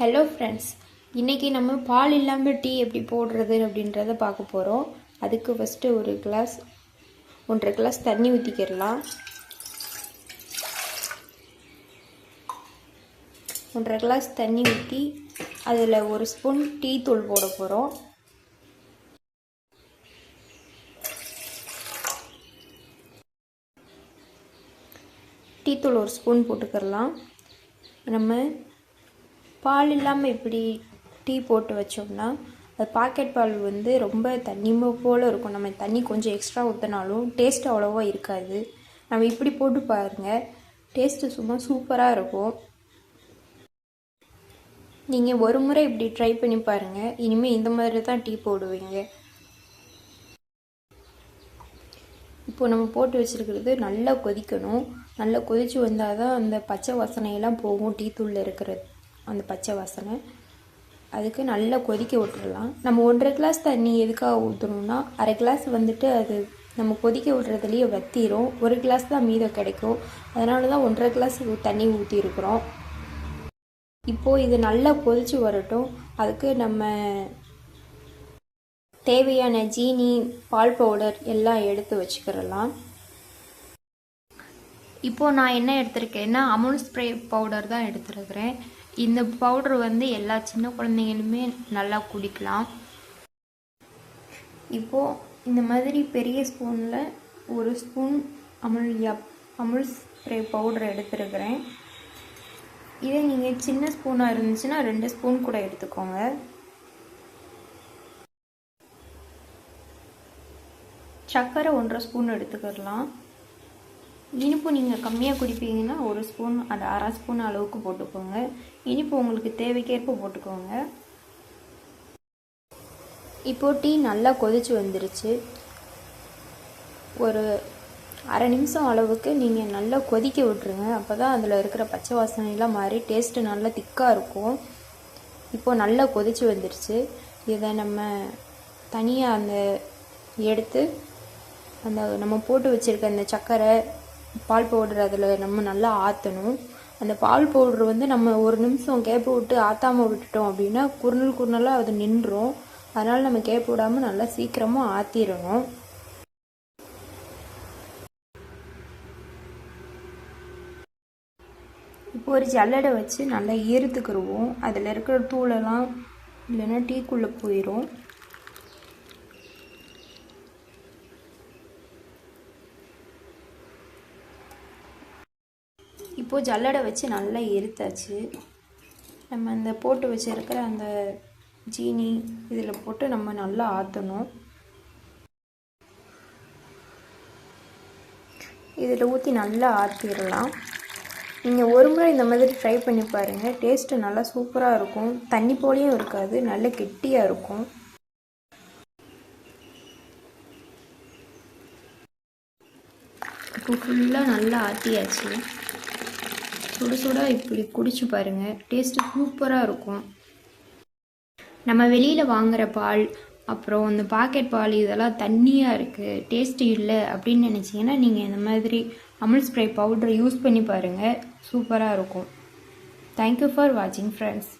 Hello friends இன்றைக்கி நம்ம பால் இல்லாமல் டீ எப்படி போடுறது அப்படின்றத பார்க்க போகிறோம் அதுக்கு ஃபஸ்ட்டு ஒரு கிளாஸ் ஒன்றரை கிளாஸ் தண்ணி ஊற்றிக்கிடலாம் ஒன்றரை கிளாஸ் தண்ணி ஊற்றி அதில் ஒரு ஸ்பூன் டீ தூள் போட போகிறோம் டீ தூள் ஒரு ஸ்பூன் போட்டுக்கிடலாம். நம்ம பால் இல்லாமல் இப்படி டீ போட்டு வச்சோம்னா அது பாக்கெட் பால் வந்து ரொம்ப தண்ணிமை போல் இருக்கும். நம்ம தண்ணி கொஞ்சம் எக்ஸ்ட்ரா ஊற்றினாலும் டேஸ்ட் அவ்வளோவா இருக்காது. நம்ம இப்படி போட்டு பாருங்கள் டேஸ்ட்டு சும்மா சூப்பராக இருக்கும். நீங்கள் ஒரு முறை இப்படி ட்ரை பண்ணி பாருங்கள் இனிமேல் இந்த மாதிரி தான் டீ போடுவீங்க. இப்போ நம்ம போட்டு வச்சுருக்கிறது நல்லா கொதிக்கணும். நல்லா கொதித்து வந்தால் தான் அந்த பச்சை வாசனையெல்லாம் போகும் டீ தூளில் இருக்கிறது. அந்த பச்சை வாசனை. அதுக்கு நல்லா கொதிக்க விட்டுறலாம். நம்ம ஒன்றரை கிளாஸ் தண்ணி எதுக்காக ஊற்றணும்னா அரை கிளாஸ் வந்துட்டு அது நம்ம கொதிக்க விடுறதுலேயே வத்திரும். ஒரு கிளாஸ் தான் மீதம் கிடைக்கும். அதனால தான் ஒன்றரை கிளாஸ் தண்ணி ஊற்றிருக்குறோம் இப்போது இது நல்லா கொதித்து வரட்டும். அதுக்கு நம்ம தேவையான ஜீனி பால் பவுடர் எல்லாம் எடுத்து வச்சுக்கிறலாம் இப்போது நான் என்ன எடுத்திருக்கேன்னா அமுல் ஸ்ப்ரே பவுடர் தான் எடுத்துருக்கிறேன். இந்த பவுடர் வந்து எல்லா சின்ன குழந்தைங்களுமே நல்லா குடிக்கலாம். இப்போது இந்த மாதிரி பெரிய ஸ்பூனில் ஒரு ஸ்பூன் அமுல் யப் அமுல் ஸ்ப்ரே பவுடர் எடுத்துருக்கிறேன். இதே நீங்கள் சின்ன ஸ்பூனாக இருந்துச்சுன்னா ரெண்டு ஸ்பூன் கூட எடுத்துக்கோங்க. சர்க்கரை ஒன்றரை ஸ்பூன் எடுத்துக்கிடலாம் இனிப்பு நீங்கள் கம்மியாக குடிப்பீங்கன்னா ஒரு ஸ்பூன் அது அரை ஸ்பூன் அளவுக்கு போட்டுக்கோங்க. இனிப்பு உங்களுக்கு தேவைக்கேற்ப போட்டுக்கோங்க. இப்போ டீ நல்லா கொதிச்சு வந்துருச்சு. ஒரு அரை நிமிஷம் அளவுக்கு நீங்கள் நல்லா கொதிக்க விட்ருங்க அப்போ தான் அதில் இருக்கிற பச்சை வாசனைலாம் மாறி டேஸ்ட்டு நல்லா திக்காக இருக்கும். இப்போது நல்லா கொதிச்சு வந்துருச்சு. இதை நம்ம தனியாக அந்த எடுத்து அந்த நம்ம போட்டு வச்சுருக்க அந்த சர்க்கரை பால் பவுடர் அதில் நம்ம நல்லா ஆற்றணும் அந்த பால் பவுட்ரு வந்து நம்ம ஒரு நிமிஷம் கேப்பு விட்டு ஆற்றாமல் விட்டுட்டோம் அப்படின்னா குறுநல் குறுநலாக அது நின்றோம். அதனால் நம்ம கேப் விடாமல் நல்லா சீக்கிரமாக ஆற்றிடணும் இப்போ ஒரு ஜல்லடை வச்சு நல்லா ஈர்த்துக்கிடுவோம் அதில் இருக்கிற தூளெல்லாம் இல்லைன்னா டீக்குள்ளே போயிடும் இப்போது ஜல்லடை வச்சு நல்லா எரித்தாச்சு. நம்ம அந்த போட்டு வச்சுருக்கிற அந்த ஜீனி இதில் போட்டு நம்ம நல்லா ஆற்றணும் இதில் ஊற்றி நல்லா ஆற்றிடலாம் நீங்கள் ஒரு முறை இந்த மாதிரி ட்ரை பண்ணி பாருங்கள் டேஸ்ட்டு நல்லா சூப்பராக இருக்கும். தண்ணி போலேயும் இருக்காது. நல்ல கெட்டியாக இருக்கும். இப்போ ஃபுல்லாக நல்லா ஆற்றியாச்சு சுட சுட இப்படி குடிச்சு பாருங்கள் டேஸ்ட்டு சூப்பராக இருக்கும். நம்ம வெளியில் வாங்குகிற பால் அப்புறம் இந்த பாக்கெட் பால் இதெல்லாம் தண்ணியாக இருக்குது டேஸ்ட்டு இல்லை அப்படின்னு நினச்சிங்கன்னா நீங்கள் இந்த மாதிரி அமுல் ஸ்ப்ரே பவுடரை யூஸ் பண்ணி பாருங்கள் சூப்பராக இருக்கும். தேங்க்யூ ஃபார் வாட்சிங் ஃப்ரெண்ட்ஸ்